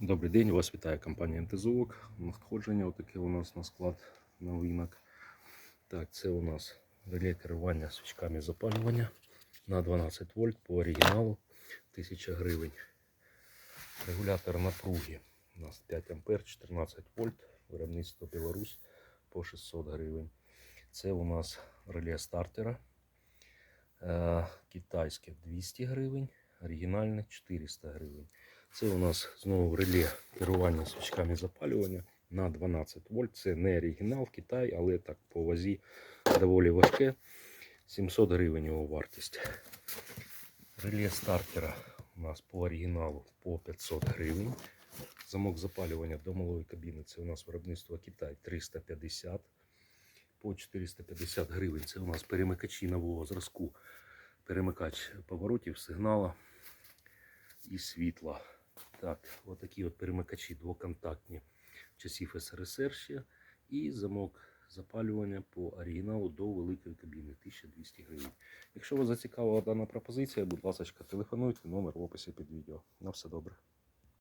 Добрий день, вас вітає компанія МТЗОК. Надходження отаке у нас на склад новинок. Так, це у нас реле керування свічками запалювання на 12 вольт по оригіналу 1000 гривень. Регулятор напруги у нас 5 ампер 14 вольт. Виробництво Білорусь по 600 гривень. Це у нас реле стартера. Е, Китайське 200 гривень, оригінальне 400 гривень. Це у нас знову реле керування свічками запалювання на 12 вольт. Це не оригінал Китай, але так по вазі доволі важке. 700 гривень його вартість. Реле стартера у нас по оригіналу по 500 гривень. Замок запалювання до малої кабіни це у нас виробництво Китай 350 по 450 гривень. Це у нас перемикачі нового зразку. Перемикач поворотів, сигнала і світла. Так, отакі от перемикачі двоконтактні часів СРСР ще. І замок запалювання по оригіналу до великої кабіни 1200 гривень. Якщо вас зацікавила дана пропозиція, будь ласка, телефонуйте, номер в описі під відео. На все добре.